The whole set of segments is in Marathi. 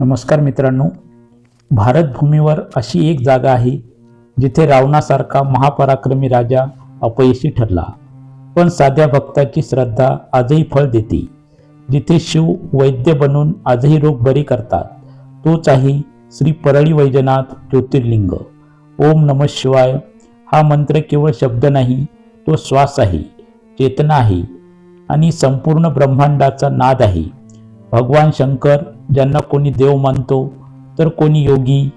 नमस्कार मित्रांनो. भारतभूमीवर अशी एक जागा आहे जिथे रावणासारखा महापराक्रमी राजा अपयशी ठरला. पण साध्या भक्ताची श्रद्धा आजही फळ देते. जिथे शिव वैद्य बनून आजही रोग बरी करतात तोच आहे श्री परळी वैजनाथ ज्योतिर्लिंग. ओम नम शिवाय. हा मंत्र केवळ शब्द नाही तो श्वास आहे चेतना आहे आणि संपूर्ण ब्रह्मांडाचा नाद आहे. भगवान शंकर ज्यांना कोणी देव मानतो तर कोणी योगी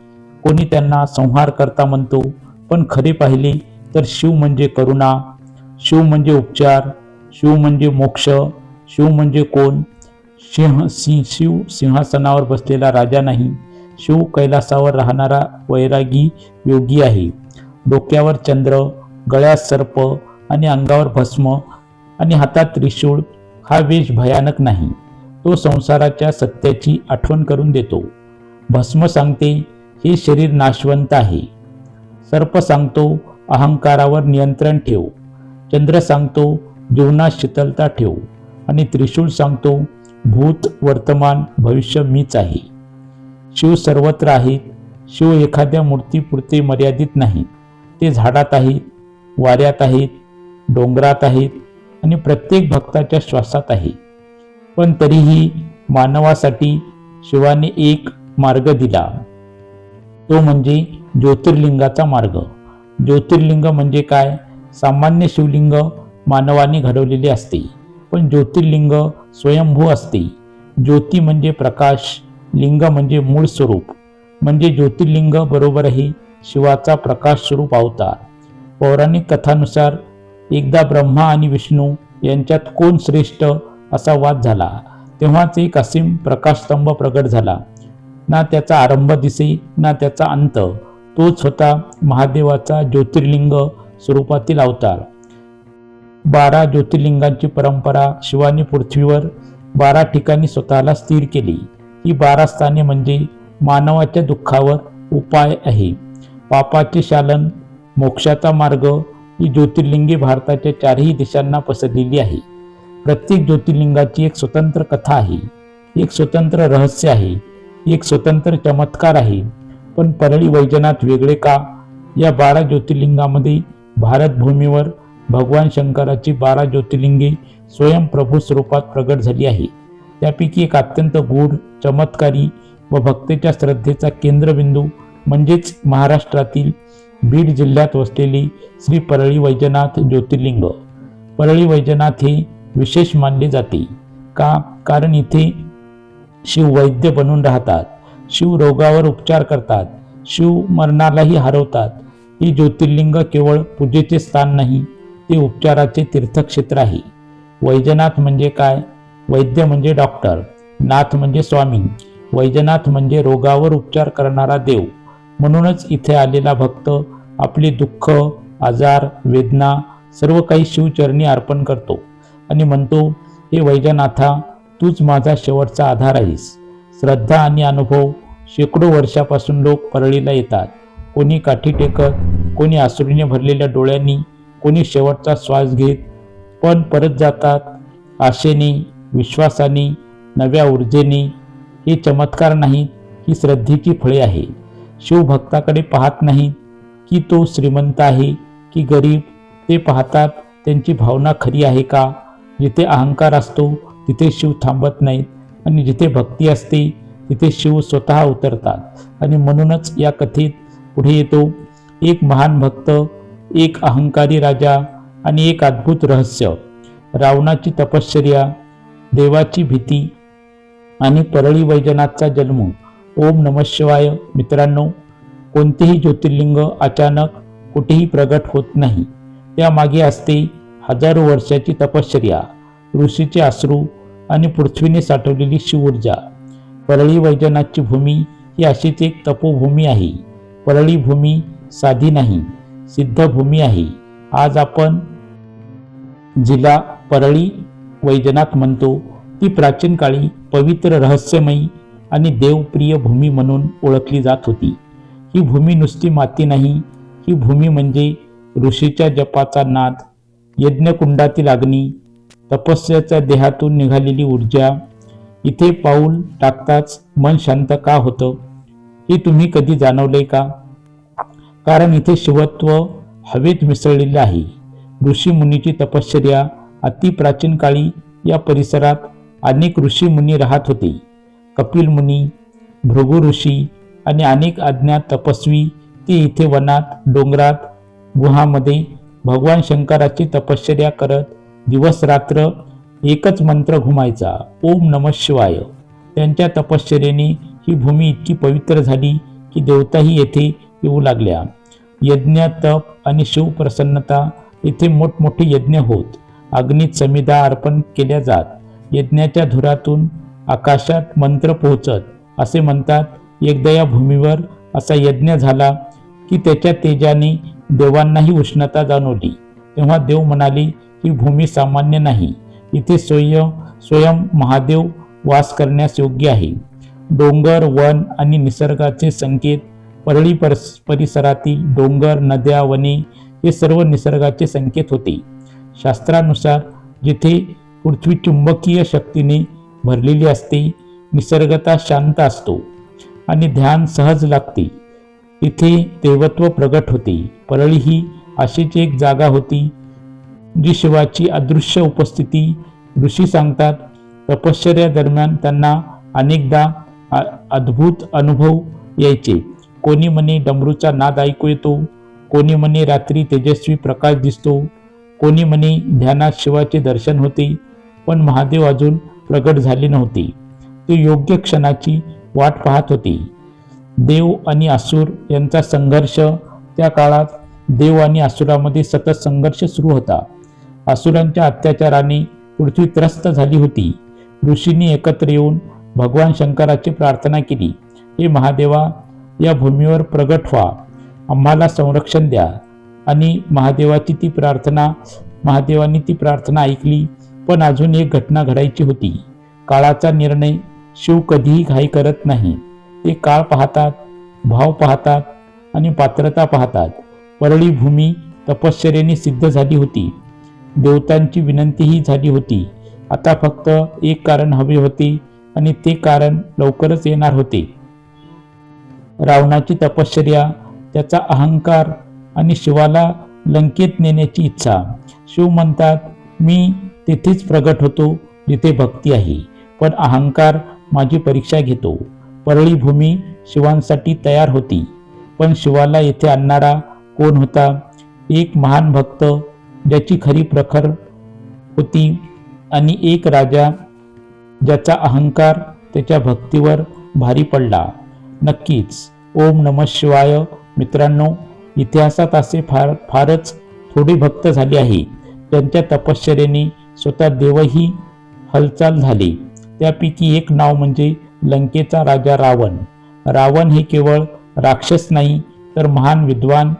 कोणी त्यांना संहार करता म्हणतो पण खरे पाहिले तर शिव म्हणजे करुणा शिव म्हणजे उपचार शिव म्हणजे मोक्ष शिव म्हणजे कोण? सिंह सिंह शिव सिंहासनावर बसलेला राजा नाही शिव कैलासावर राहणारा वैरागी योगी आहे. डोक्यावर चंद्र गळ्यात सर्प आणि अंगावर भस्म आणि हातात त्रिशूळ हा वेश भयानक नाही. तो संसाराच्या सत्याची आठवण करून देतो. भस्म सांगते हे शरीर नाशवंत आहे. सर्प सांगतो अहंकारावर नियंत्रण ठेव. चंद्र सांगतो जीवनात शीतलता ठेव. आणि त्रिशूळ सांगतो भूत वर्तमान भविष्य मीच आहे. शिव सर्वत्र आहेत. शिव एखाद्या मूर्तीपुरते मर्यादित नाही. ते झाडात आहेत वाऱ्यात आहेत डोंगरात आहेत आणि प्रत्येक भक्ताच्या श्वासात आहे. पण तरीही मानवासाठी शिवाने एक मार्ग दिला. तो म्हणजे ज्योतिर्लिंगाचा मार्ग. ज्योतिर्लिंग म्हणजे काय? सामान्य शिवलिंग मानवाने घडवलेले असते पण ज्योतिर्लिंग स्वयंभू असते. ज्योती म्हणजे प्रकाश लिंग म्हणजे मूळ स्वरूप. म्हणजे ज्योतिर्लिंग बरोबरही शिवाचा प्रकाश स्वरूप अवतार. पौराणिक कथानुसार एकदा ब्रह्मा आणि विष्णू यांच्यात कोण श्रेष्ठ असा वाद झाला. तेव्हाच एक असीम प्रकाशस्तंभ प्रगट झाला. ना त्याचा आरंभ दिसे ना त्याचा अंत. तोच होता महादेवाचा ज्योतिर्लिंग स्वरूपातील अवतार. बारा ज्योतिर्लिंगांची परंपरा शिवानी पृथ्वीवर बारा ठिकाणी स्वतःला स्थिर केली. ही बारा स्थाने म्हणजे मानवाच्या दुःखावर उपाय आहे. पापाचे शालन मोक्षाचा मार्ग ही ज्योतिर्लिंगे भारताच्या चारही दिशांना पसरलेली आहे. प्रत्येक ज्योतिर्लिंगाची एक स्वतंत्र कथा आहे. एक स्वतंत्र रहस्य आहे. एक स्वतंत्र चमत्कार आहे. पण परळी वैजनाथ वेगळे का? या बारा ज्योतिर्लिंगामध्ये भारतभूमीवर भगवान शंकराची बारा ज्योतिर्लिंगे स्वयंप्रभू स्वरूपात प्रगट झाली आहे. त्यापैकी एक अत्यंत गूढ चमत्कारी व भक्तेच्या श्रद्धेचा केंद्रबिंदू म्हणजेच महाराष्ट्रातील बीड जिल्ह्यात वसलेली श्री परळी वैजनाथ ज्योतिर्लिंग. परळी वैजनाथ हे विशेष मानले जाते. का? कारण इथे शिव वैद्य बनून राहतात. शिव रोगावर उपचार करतात. शिव मरणालाही हरवतात. ही ज्योतिर्लिंग केवळ पूजेचे स्थान नाही ते उपचाराचे तीर्थक्षेत्र आहे. वैजनाथ म्हणजे काय? वैद्य म्हणजे डॉक्टर. नाथ म्हणजे स्वामी. वैजनाथ म्हणजे रोगावर उपचार करणारा देव. म्हणूनच इथे आलेला भक्त आपले दुःख आजार वेदना सर्व काही शिवचरणी अर्पण करतो. आणि म्हणतो हे वैजनाथा तूच माझा शेवटचा आधार आहेस. श्रद्धा आणि अनुभव शेकडो वर्षापासून लोक परळीला येतात. कोणी काठी टेकत कोणी आसुरीने भरलेल्या डोळ्यांनी कोणी शेवटचा श्वास घेत पण परत जातात आशेने विश्वासाने नव्या ऊर्जेने. हे चमत्कार नाहीत ही श्रद्धेची फळे आहे. शिवभक्ताकडे पाहत नाहीत की तो श्रीमंत आहे की गरीब ते पाहतात त्यांची भावना खरी आहे का? जिथे अहंकार असतो तिथे शिव थांबत नाहीत आणि जिथे भक्ती असते तिथे शिव स्वतः उतरतात. आणि म्हणूनच या कथेत पुढे येतो एक महान भक्त एक अहंकारी राजा आणि एक अद्भुत रहस्य. रावणाची तपश्चर्या देवाची भीती आणि परळी वैजनाथचा जन्म. ओम नम शिवाय. मित्रांनो कोणतेही ज्योतिर्लिंग अचानक कुठेही प्रगट होत नाही. त्यामागे असते हजारो वर्षाची तपश्चर्या ऋषीचे अश्रू आणि पृथ्वीने साठवलेली शिवऊर्जा. परळी वैजनाथची भूमी ही अशीच एक तपोभूमी आहे. परळी भूमी साधी नाही सिद्ध भूमी आहे. आज आपण जिला परळी वैजनाथ म्हणतो. ती प्राचीन काळी पवित्र रहस्यमयी आणि देवप्रिय भूमी म्हणून ओळखली जात होती. ही भूमी नुसती माती नाही ही भूमी म्हणजे ऋषीच्या जपाचा नाद यज्ञकुंडातील अग्नी तपस्याच्या देहातून निघालेली ऊर्जा इथे पाऊल टाकताच मन शांत का होतं हे तुम्ही कधी जाणवले का? कारण इथे शिवत्व हवेत मिसळलेले आहे. ऋषी मुनीची तपश्चर्या अति प्राचीन काळी या परिसरात अनेक ऋषी मुनी राहत होते. कपिल मुनी भृगु ऋषी आणि अनेक अज्ञात तपस्वी ते इथे वनात डोंगरात गुहामध्ये भगवान शंकराची तपश्चर्या करत दिवस रात्र एकच मंत्र घुमायचा ओम नम शिवाय. त्यांच्या तपश्चर्याने ही भूमी इतकी पवित्र झाली की देवताही येथे येऊ लागल्या. यज्ञ तप आणि शिवप्रसन्नता येथे मोठमोठे यज्ञ होत. अग्नीत समिधा अर्पण केल्या जात. यज्ञाच्या धुरातून आकाशात मंत्र पोहोचत. असे म्हणतात एकदा या भूमीवर असा यज्ञ झाला की त्याच्या तेजाने देवांनाही उष्णता जाणवली. तेव्हा देव म्हणाले ही भूमी सामान्य नाही. इथे स्वयं स्वयं महादेव वास करण्यास योग्य आहे. डोंगर वन आणि निसर्गाचे संकेत परळी परस परिसरातील डोंगर नद्या वने हे सर्व निसर्गाचे संकेत होते. शास्त्रानुसार जिथे पृथ्वी चुंबकीय शक्तीने भरलेली असते निसर्गता शांत असतो आणि ध्यान सहज लागते. तिथे देवत्व प्रगट होते. परळी ही अशीच एक जागा होती जी शिवाची अदृश्य उपस्थिती ऋषी सांगतात. तपश्चर्या दरम्यान त्यांना अनेकदा अद्भुत अनुभव यायचे. कोणी म्हणे डमरूचा नाद ऐकू येतो कोणी म्हणे रात्री तेजस्वी प्रकाश दिसतो कोणी म्हणे ध्यानात शिवाचे दर्शन होते पण महादेव अजून प्रगट झाले नव्हते. ते योग्य क्षणाची वाट पाहत होते. देव आणि असुर यांचा संघर्ष. त्या काळात देव आणि असुरामध्ये सतत संघर्ष सुरू होता. असुरांच्या अत्याचाराने पृथ्वी त्रस्त झाली होती. ऋषींनी एकत्र येऊन भगवान शंकराची प्रार्थना केली. हे महादेवा या भूमीवर प्रगट व्हा. आम्हाला संरक्षण द्या. आणि महादेवाची ती प्रार्थना महादेवांनी ती प्रार्थना ऐकली पण अजून एक घटना घडायची होती. काळाचा निर्णय शिव कधीही घाई करत नाही. ते काळ पाहतात भाव पाहतात आणि पात्रता पाहतात. परळी भूमी तपश्चर्याने सिद्ध झाली होती. देवतांची विनंतीही झाली होती. आता फक्त एक कारण हवे होते आणि ते कारण लवकरच येणार होते. रावणाची तपश्चर्या त्याचा अहंकार आणि शिवाला लंकेत नेण्याची इच्छा. शिव म्हणतात मी तेथेच प्रगट होतो जिथे भक्ती आहे. पण अहंकार माझी परीक्षा घेतो. परळी भूमी शिवांसाठी तयार होती. पण शिवाला येथे आणणारा कोण होता? एक महान भक्त ज्याची खरी प्रखर होती आणि एक राजा ज्याचा अहंकार त्याच्या भक्तीवर भारी पडला. नक्कीच ओम नम शिवाय. मित्रांनो इतिहासात असे फार फारच थोडे भक्त झाले आहे. त्यांच्या तपश्चर्याने स्वतः देवही हालचाल झाले. त्यापैकी एक नाव म्हणजे लंकेचा राजा रावण. रावण हे केवळ राक्षस नाही तर महान विद्वान.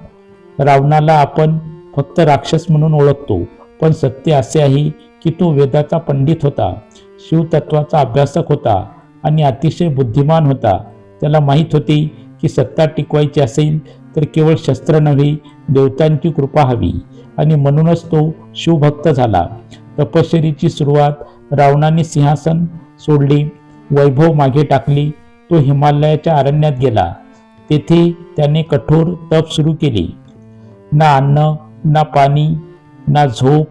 रावणाला आपण फक्त राक्षस म्हणून ओळखतो पण सत्य असे आहे की तो वेदाचा पंडित होता शिवतत्वाचा अभ्यासक होता आणि अतिशय बुद्धिमान होता. त्याला माहीत होते की सत्ता टिकवायची असेल तर केवळ शस्त्र नव्हे देवतांची कृपा हवी आणि म्हणूनच तो शिवभक्त झाला. तपश्चरीची सुरुवात रावणाने सिंहासन सोडली. वैभव मागे टाकली. तो हिमालयाच्या अरण्यात गेला. तेथे त्याने कठोर तप सुरू केले. ना अन्न ना पाणी ना झोप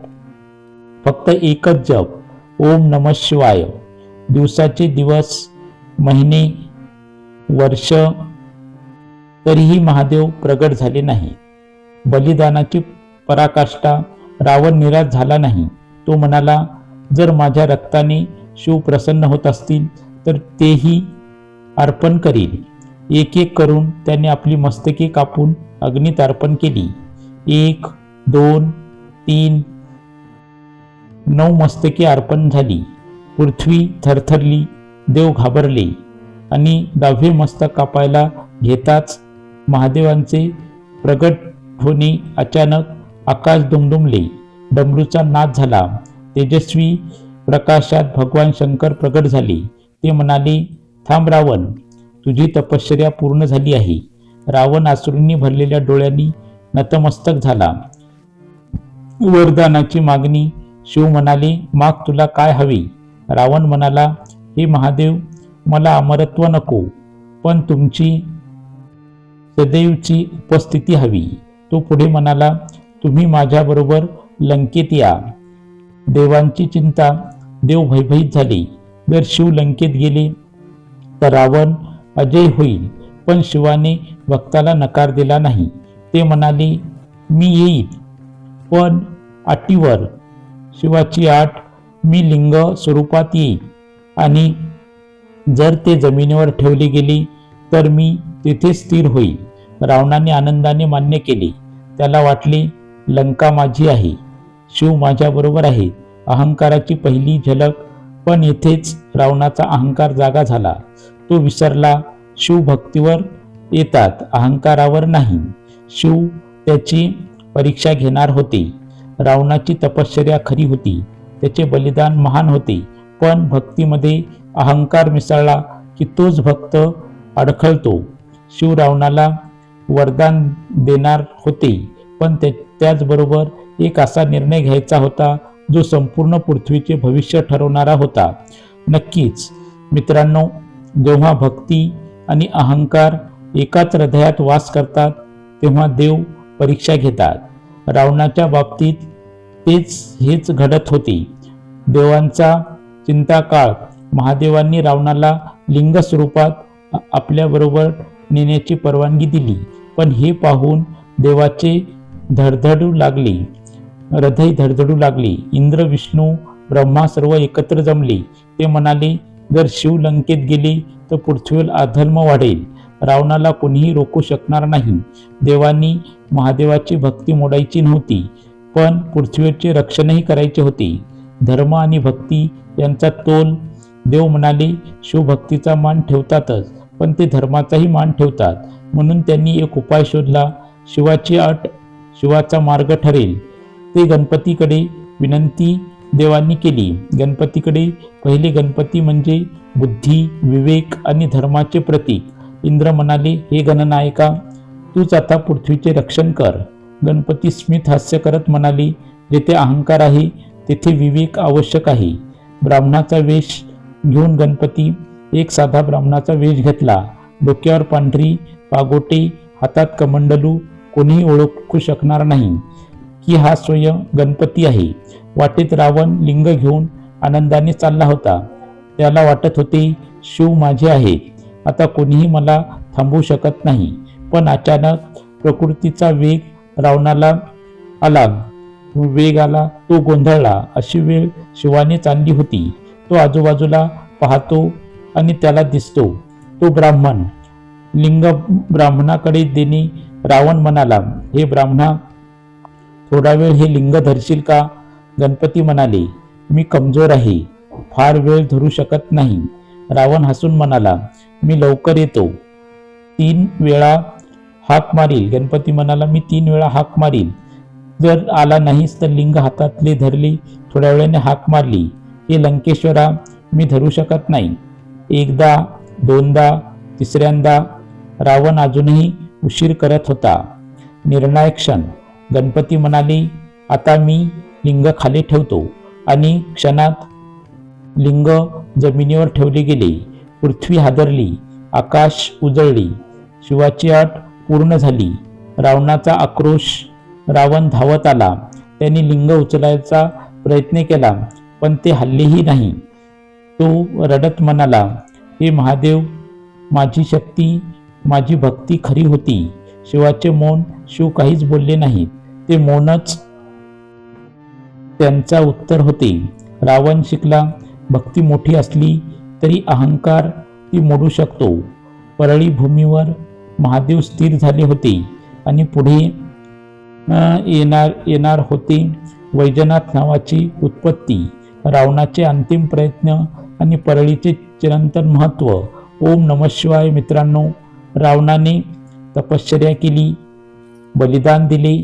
फक्त एकच जप. ओम नम शिवाय. दिवसाचे दिवस महिने वर्ष तरीही महादेव प्रगट झाले नाही. बलिदानाची पराकाष्ठा रावण निराश झाला नाही. तो म्हणाला जर माझ्या रक्ताने शिव प्रसन्न होत असतील तर तेही अर्पण करील. एक एक करून त्याने आपली मस्तके कापून अग्नीत अर्पण केली. एक दोन तीन नऊ मस्तके अर्पण झाली. पृथ्वी थरथरली देव घाबरले. आणि दहावे मस्तक कापायला घेताच महादेवांचे प्रगट होणे अचानक आकाश दुमदुमले. डमरूचा नाद झाला. तेजस्वी प्रकाशात भगवान शंकर प्रकट झाले. ते म्हणाले थांब रावण तुझी तपश्चर्या पूर्ण झाली आहे. रावण आसुरींनी भरलेल्या डोळ्यांनी नतमस्तक झाला. वरदानाची मागणी. शिव म्हणाले माग तुला काय हवे? रावण म्हणाला हे महादेव मला अमरत्व नको पण तुमची सदैवची उपस्थिती हवी. तो पुढे म्हणाला तुम्ही माझ्याबरोबर लंकेत या. देवांची चिंता देव भयभीत झाले. जर शिव लंकेत गेले तर रावण अजय होईल पण शिवाने भक्ताला नकार दिला नाही. ते म्हणाले मी येईल पण आटीवर शिवाची आट मी लिंग स्वरूपात येईल आणि जर ते जमिनीवर ठेवले गेले तर मी तिथे स्थिर होईल रावणाने आनंदाने मान्य केले. त्याला वाटले लंका माझी आहे. शिव माझ्याबरोबर आहे. अहंकाराची पहिली झलक. पण येथेच रावणाचा अहंकार जागा झाला. तो विसरला. शिवभक्तीवर येतात. अहंकारावर नाही. शिव त्याची परीक्षा घेणार होते. रावणाची तपश्चर्या खरी होती. त्याचे बलिदान महान होते. पण भक्तीमध्ये अहंकार मिसळला की तोच भक्त अडखळतो. शिव रावणाला वरदान देणार होते. पण त्याचबरोबर एक असा निर्णय घ्यायचा होता. जो संपूर्ण पृथ्वीचे भविष्य ठरवणारा होता. नक्कीच मित्रांनो जेव्हा भक्ती आणि अहंकार एकाच हृदयात वास करतात तेव्हा देव परीक्षा घेतात. रावणाच्या बाबतीत तेच हेच घडत होते. देवांचा चिंताकाळ महादेवांनी रावणाला लिंग स्वरूपात आपल्याबरोबर नेण्याची परवानगी दिली. पण हे पाहून देवाचे धडधडू लागले. हृदय धडधडू लागले. इंद्र विष्णू ब्रह्मा सर्व एकत्र जमले. ते म्हणाले जर शिव लंकेत गेले तर पृथ्वीवर अधर्म वाढेल. रावणाला कोणीही रोखू शकणार नाही. देवांनी महादेवाची भक्ती मोडायची नव्हती पण पृथ्वीचे रक्षणही करायचे होते. धर्म आणि भक्ती यांचा तोल. देव म्हणाले शिवभक्तीचा मान ठेवतातच पण ते धर्माचाही मान ठेवतात. म्हणून त्यांनी एक उपाय शोधला. शिवाची अट शिवाचा मार्ग ठरेल. ते गणपतीकडे विनंती देवांनी केली. गणपतीकडे पहिले गणपती म्हणजे बुद्धी विवेक आणि धर्माचे प्रतीक. इंद्र म्हणाले हे गणनायका तूच आता पृथ्वीचे रक्षण कर. गणपती स्मित हास्य करत म्हणाले जेथे अहंकार आहे तेथे विवेक आवश्यक आहे. ब्राह्मणाचा वेश घेऊन गणपती एक साधा ब्राह्मणाचा वेश घेतला. डोक्यावर पांढरी पागोटे हातात कमंडलू कोणीही ओळखू शकणार नाही. की हा स्वयं गणपती आहे. वाटेत रावण लिंग घेऊन आनंदाने चालला होता. त्याला वाटत होते शिव माझे आहे. आता कोणीही मला थांबवू शकत नाही. पण अचानक प्रकृतीचा वेग रावणाला आला. वेग आला तो गोंधळला. अशी वेळ शिवाने चालली होती. तो आजूबाजूला पाहतो आणि त्याला दिसतो. तो ब्राह्मण. लिंग ब्राह्मणाकडे देणे रावण म्हणाला हे ब्राह्मणा थोडा वेळ हे लिंग धरशील का? गणपती म्हणाले मी कमजोर आहे. फार वेळ धरू शकत नाही. रावण हसून म्हणाला मी लवकर येतो. तीन वेळा हाक मारील. गणपती म्हणाला मी तीन वेळा हाक मारील. जर आला नाहीस तर लिंग हातातले धरली थोड्या वेळाने हाक मारली. हे लंकेश्वरा मी धरू शकत नाही. एकदा दोनदा तिसऱ्यांदा रावण अजूनही उशीर करत होता. निर्णायक क्षण. गणपती म्हणाले आता मी लिंग खाली ठेवतो. आणि क्षणात लिंग जमिनीवर ठेवले गेले पृथ्वी हादरली आकाश उजळली शिवाची अट पूर्ण झाली रावणाचा आक्रोश रावण धावत आला त्यांनी लिंग उचलायचा प्रयत्न केला पण ते हल्लेही नाही. तो रडत म्हणाला हे महादेव माझी शक्ती माझी भक्ती खरी होती. शिवाचे मौन शिव काहीच बोलले नाहीत. ते मौनच त्यांचा उत्तर होते. रावण शिकला भक्ती मोठी असली तरी अहंकार ती मोडू शकतो. परळी भूमीवर महादेव स्थिर झाले होते आणि पुढे येणार येणार होते वैजनाथ नावाची उत्पत्ती. रावणाचे अंतिम प्रयत्न आणि परळीचे चिरंतन महत्त्व ओम नम शिवाय मित्रांनो रावणाने तपश्चर्या केली बलिदान दिले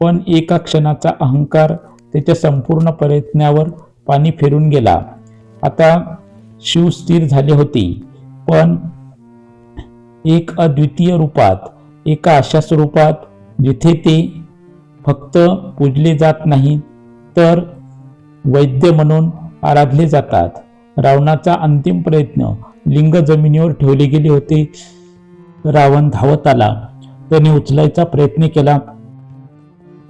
पण एका क्षणाचा अहंकार त्याच्या संपूर्ण प्रयत्नावर पाणी फिरून गेला. आता शिव स्थिर झाले होते पण एक अद्वितीय रूपात एका अशा स्वरूपात जिथे ते फक्त पूजले जात नाही तर वैद्य म्हणून आराधले जातात. रावणाचा अंतिम प्रयत्न लिंग जमिनीवर ठेवले गेले होते. रावण धावत आला. त्याने उचलायचा प्रयत्न केला.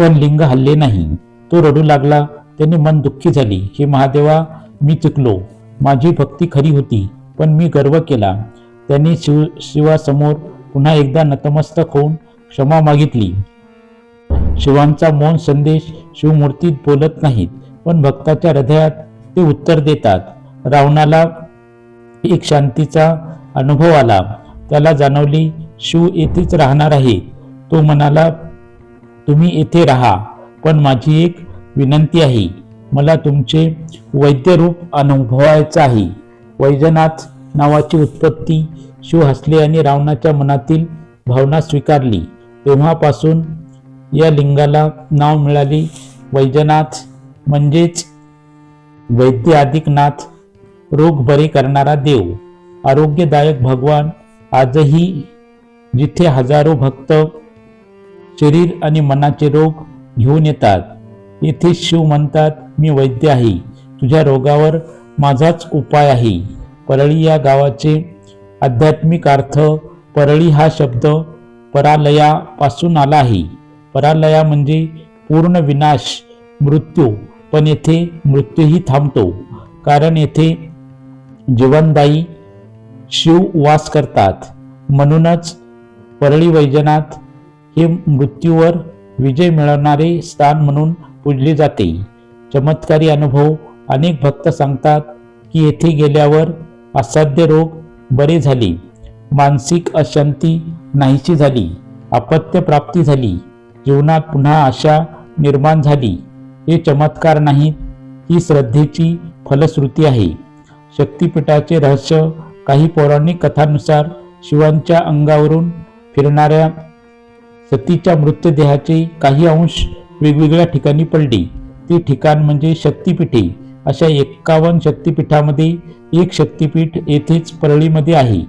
पण लिंग हल्ले नाही. तो रडू लागला. त्याने मन दुःखी झाली. हे महादेवा मी चुकलो. माझी भक्ती खरी होती पण मी गर्व केला. त्याने शिव शिवासमोर पुन्हा एकदा नतमस्तक होऊन क्षमा मागितली. शिवांचा मौन संदेश शिवमूर्तीत बोलत नाहीत पण भक्ताच्या हृदयात ते उत्तर देतात. रावणाला एक शांतीचा अनुभव आला. त्याला जाणवली शिव येथेच राहणार आहे. तो मनाला तुम्ही येथे राहा पण माझी एक विनंती आहे मला तुमचे वैद्यरूप अनुभवायचं आहे. वैजनाथ नावाची उत्पत्ती शिव हसले आणि रावणाच्या मनातील भावना स्वीकारली. तेव्हापासून या लिंगाला नाव मिळाले. वैजनाथ म्हणजेच वैद्य अधिकनाथ रोग बरे करणारा देव. आरोग्यदायक भगवान आजही जिथे हजारो भक्त शरीर आणि मनाचे रोग घेऊन येतात. येथे शिव म्हणतात मी वैद्य आहे. तुझ्या रोगावर माझाच उपाय आहे. परळी या गावाचे आध्यात्मिक अर्थ परळी हा शब्द परालयापासून आला आहे. परालया म्हणजे पूर्ण विनाश मृत्यू पण येथे मृत्यूही थांबतो. कारण येथे जीवनदायी शिव वास करतात. म्हणूनच परळी वैजनाथ हे मृत्यूवर विजय मिळवणारे स्थान म्हणून पूजले जाते. चमत्कारी अनुभव अनेक भक्त सांगतात की येथे गेल्यावर असाध्य रोग बरे झाले. मानसिक अशांती नाहीशी झाली. अपत्य प्राप्ती झाली. जीवनात पुन्हा आशा निर्माण झाली. हे चमत्कार नाहीत ही श्रद्धेची फलश्रुती आहे. शक्तिपीठाचे रहस्य काही पौराणिक कथांनुसार शिवांच्या अंगावरून फिरणाऱ्या सतीच्या मृतदेहाचे काही अंश वेगवेगळ्या ठिकाणी पडले. ते ठिकाण म्हणजे शक्तिपीठे. अशा एक्कावन्न शक्तिपीठामध्ये एक शक्तिपीठ येथेच परळीमध्ये आहे.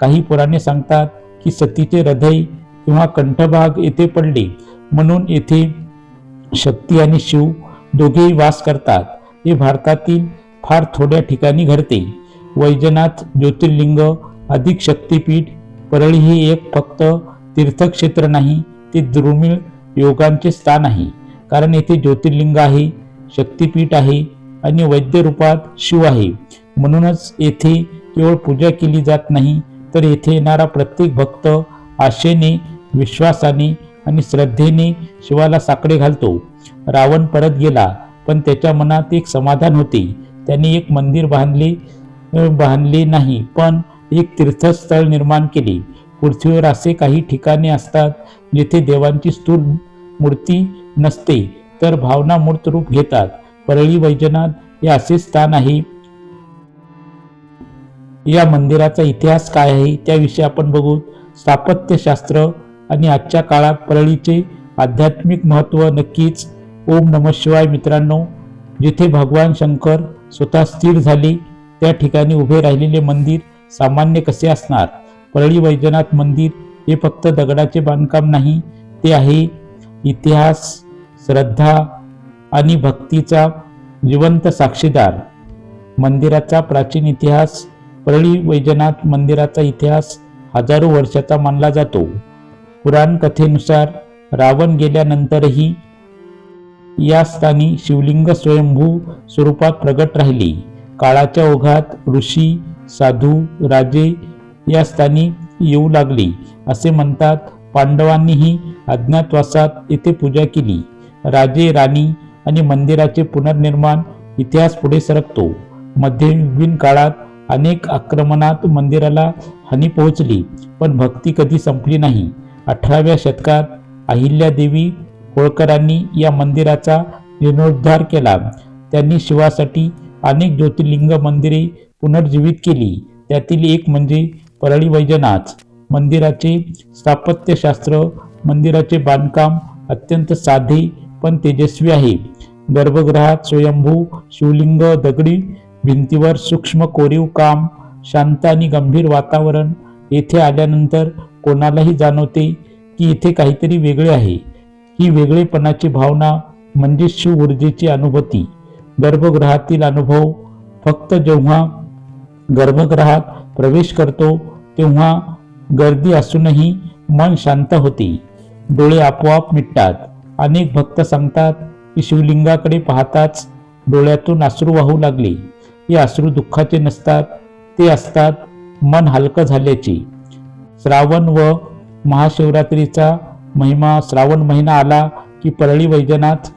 काही पुराणे सांगतात की सतीचे हृदय किंवा कंठभाग येथे पडले. म्हणून येथे शक्ती आणि शिव दोघेही वास करतात. हे भारतातील फार थोड्या ठिकाणी घडते. वैजनाथ ज्योतिर्लिंग अधिक शक्तिपीठ परळी हे एक फक्त तीर्थक्षेत्र नाही ते दुर्मिळ योगांचे स्थान आहे. कारण येथे ज्योतिर्लिंग आहे शक्तिपीठ आहे आणि वैद्य रूपात शिव आहे. म्हणूनच येथे केवळ पूजा केली जात नाही तर येथे येणारा प्रत्येक भक्त आशेने विश्वासाने आणि श्रद्धेने शिवाला साकडे घालतो. रावण परत गेला पण त्याच्या मनात एक समाधान होते. त्याने एक मंदिर बांधले बांधले नाही पण एक तीर्थस्थळ निर्माण केले. पृथ्वीवर असे काही ठिकाणे असतात जिथे देवांची स्थूल मूर्ती नसते तर भावना मूर्त रूप घेतात. परळी वैजनाथ हे असे स्थान आहे. या मंदिराचा इतिहास काय आहे त्याविषयी आपण बघू. स्थापत्यशास्त्र आणि आजच्या काळात परळीचे आध्यात्मिक महत्त्व नक्कीच. ओम नम शिवाय मित्रांनो जिथे भगवान शंकर स्वतः स्थिर झाले त्या ठिकाणी उभे राहिलेले मंदिर सामान्य कसे असणार? परळी वैजनाथ मंदिर हे फक्त दगडाचे बांधकाम नाही ते आहे इतिहास श्रद्धा आणि भक्तीचा जिवंत साक्षीदार. मंदिराचा प्राचीन इतिहास परळी वैजनाथ मंदिराचा इतिहास हजारो वर्षाचा मानला जातो. पुराण कथेनुसार रावण गेल्यानंतरही या स्थानी शिवलिंग स्वयंभू स्वरूपात प्रगट राहिले. काळाच्या ओघात ऋषी साधू राजे या स्थानी येऊ लागले असे म्हणतात. पांडवांनीही अज्ञातवासात येथे पूजा केली. राजे राणी आणि मंदिराचे पुनर्निर्माण इतिहास पुढे सरकतो. मध्ययुगीन काळात अनेक आक्रमणात मंदिराला हानी पोहोचली पण भक्ती कधी संपली नाही. अठराव्या शतकात अहिल्यादेवी होळकरांनी या मंदिराचा जीर्णोद्धार केला. त्यांनी शिवासाठी अनेक ज्योतिर्लिंग मंदिरे पुनर्जीवित केली. त्यातील एक म्हणजे परळी वैजनाथ मंदिराचे स्थापत्यशास्त्र मंदिराचे बांधकाम अत्यंत साधे पण तेजस्वी आहे. गर्भगृहात स्वयंभू शिवलिंग दगडी भिंतीवर सूक्ष्म कोरीव काम शांत आणि गंभीर वातावरण येथे आल्यानंतर कोणालाही जाणवते की इथे काहीतरी वेगळे आहे. ही वेगळेपणाची भावना म्हणजे शिव ऊर्जेची अनुभूती. गर्भगृहातील अनुभव फक्त जेव्हा गर्भगृहात प्रवेश करतो तेव्हा गर्दी असूनही मन शांत होते. डोळे आपोआप मिटतात. अनेक भक्त सांगतात की शिवलिंगाकडे पाहताच डोळ्यातून अश्रू वाहू लागले. हे अश्रू दुःखाचे नसतात ते असतात मन हलकं झाल्याचे. श्रावण व महाशिवरात्रीचा महिमा श्रावण महिना आला की परळी वैजनाथ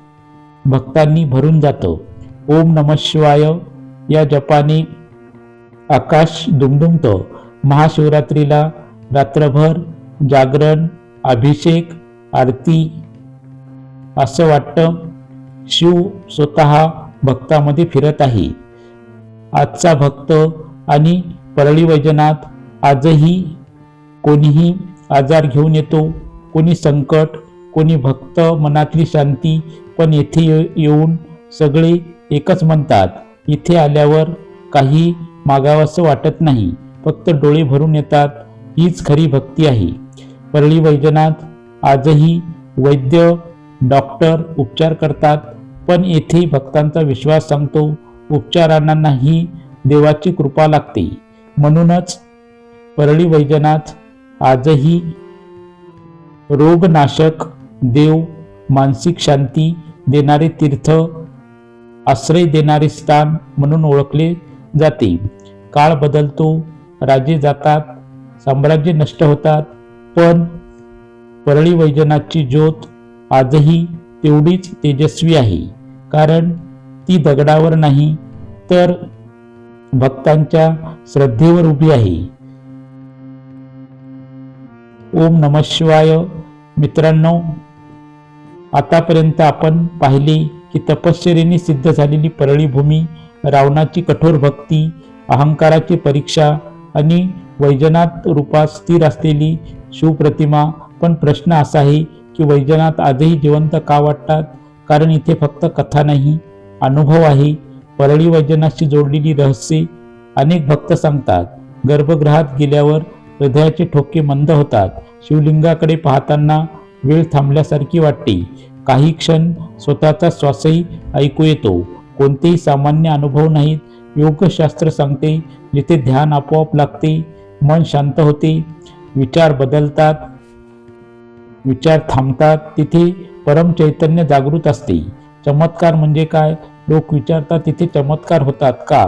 भक्तांनी भरून जातं. ओम नम शिवाय या जपाने आकाश दुमदुमतं. महाशिवरात्रीला रात्रभर जागरण अभिषेक आरती. असं वाटतं शिव स्वतः भक्तामध्ये फिरत आहे. आजचा भक्त आणि परळी वैजनाथ आजही कोणीही आजार घेऊन येतो कोणी संकट कोणी भक्त मनातली शांती पण येथे ये- येऊन सगळे एकच म्हणतात इथे आल्यावर काही मागावंसं वाटत नाही. फक्त डोळे भरून येतात. हीच खरी भक्ती आहे. परळी वैजनाथ आजही वैद्य डॉक्टर उपचार करतात. पण येथे भक्तांचा विश्वास सांगतो उपचारांनाही देवाची कृपा लागते. म्हणूनच परळी वैजनाथ आजही रोगनाशक देव मानसिक शांती देणारे तीर्थ आश्रय देणारे स्थान म्हणून ओळखले जाते. काळ बदलतो राजे जातात साम्राज्य नष्ट होतात पण परळी वैजनाथची ज्योत आजही तेवढीच तेजस्वी आहे. कारण ती दगडावर नाही तर भक्तांच्या श्रद्धेवर उभी आहे. ओम नम शिवाय. मित्रांनो आतापर्यंत आपण पाहिले की तपश्चर्येने सिद्ध झालेली परळी भूमी रावणाची कठोर भक्ती अहंकाराची परीक्षा आणि वैजनाथ रूपात स्थिर असलेली शिवप्रतिमा पण प्रश्न असा आहे की वैजनाथ आजही जिवंत का वाटतात? कारण इथे फक्त कथा नाही अनुभव आहे. परळी वैजनाथशी जोडलेली रहस्ये अनेक भक्त सांगतात. गर्भगृहात गेल्यावर हृदयाचे ठोके मंद होतात. शिवलिंगाकडे पाहताना वेळ थांबल्यासारखी वाटते. काही क्षण स्वतःचा श्वासही ऐकू येतो. कोणतेही सामान्य अनुभव नाहीत. योगशास्त्र सांगते जिथे ध्यान आपोआप लागते मन शांत होते विचार बदलतात विचार थांबतात तिथे परम चैतन्य जागृत असते. चमत्कार म्हणजे काय? लोक विचारतात तिथे चमत्कार होतात का?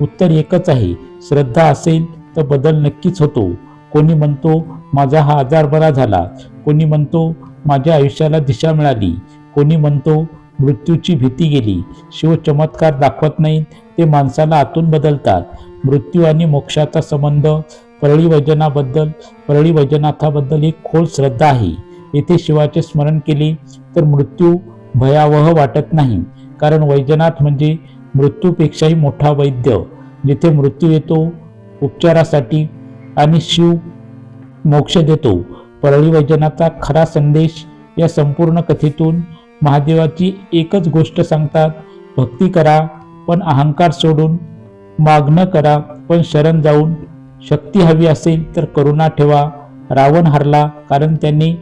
उत्तर एकच आहे श्रद्धा असेल तर बदल नक्कीच होतो. कोणी म्हणतो माझा हा आजार बरा झाला. कोणी म्हणतो माझ्या आयुष्याला दिशा मिळाली. कोणी म्हणतो मृत्यूची भीती गेली. शिव चमत्कार दाखवत नाहीत ते माणसाला आतून बदलतात. मृत्यू आणि मोक्षाचा संबंध परळी वैजनाबद्दल परळी वैजनाथाबद्दल एक खोल श्रद्धा आहे. येथे शिवाचे स्मरण केले तर मृत्यू भयावह वाटत नाही. कारण वैजनाथ म्हणजे मृत्यूपेक्षाही मोठा वैद्य. जिथे मृत्यू येतो उपचारासाठी आणि शिव मोक्ष देतो. परळी वैजनाचा खरा संदेश या संपूर्ण कथेतून महादेवाची एकच गोष्ट सांगतात भक्ती करा पण अहंकार सोडून मागणं करा पण शरण जाऊन शक्ती हवी असेल तर करुणा ठेवा रावण हरला कारण त्यांनी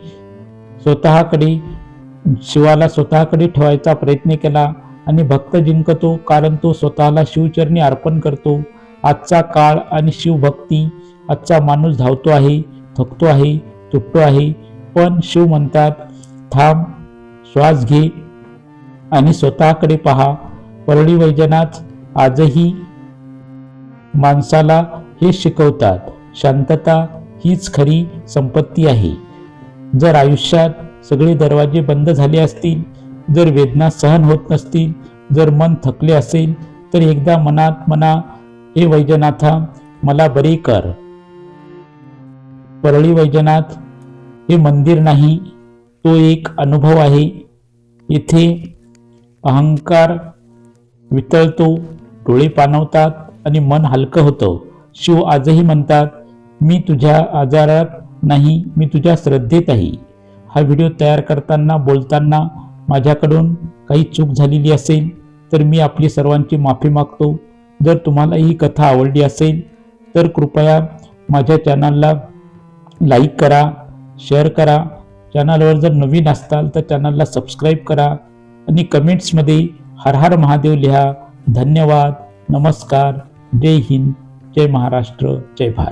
स्वतःकडे शिवाला स्वतःकडे ठेवायचा प्रयत्न केला आणि भक्त जिंकतो कारण तो स्वतःला शिवचरणी अर्पण करतो. आजचा काळ आणि शिवभक्ती आजचा माणूस धावतो आहे थकतो आहे तुटतो आहे पण शिव म्हणतात थांब श्वास घे आणि स्वतःकडे पहा. परळी वैजनाथ आजही माणसाला हे शिकवतात. शांतता हीच खरी संपत्ती आहे. जर आयुष्यात सगळे दरवाजे बंद झाले असतील जर वेदना सहन होत नसतील जर मन थकले असेल तर एकदा मनात मना हे वैजनाथा मला बरे कर. परळी वैजनाथ हे मंदिर नाही तो एक अनुभव आहे. इथे अहंकार वितळतो डोळे पाणवतात आणि मन हलकं होतं. शिव आजही म्हणतात मी तुझ्या आजारात नाही मी तुझ्या श्रद्धेत आहे. हा व्हिडिओ तयार करताना बोलताना माझ्याकडून काही चूक झालेली असेल तर मी आपली सर्वांची माफी मागतो. जर तुम्हाला ही कथा आवडली असेल तर कृपया माझ्या चॅनलला लाईक करा शेअर करा चॅनलवर जर नवीन असताल तर चॅनलला सबस्क्राईब करा आणि कमेंट्समध्ये हर हर महादेव लिहा. धन्यवाद. नमस्कार. जय हिंद. जय महाराष्ट्र. जय भारत.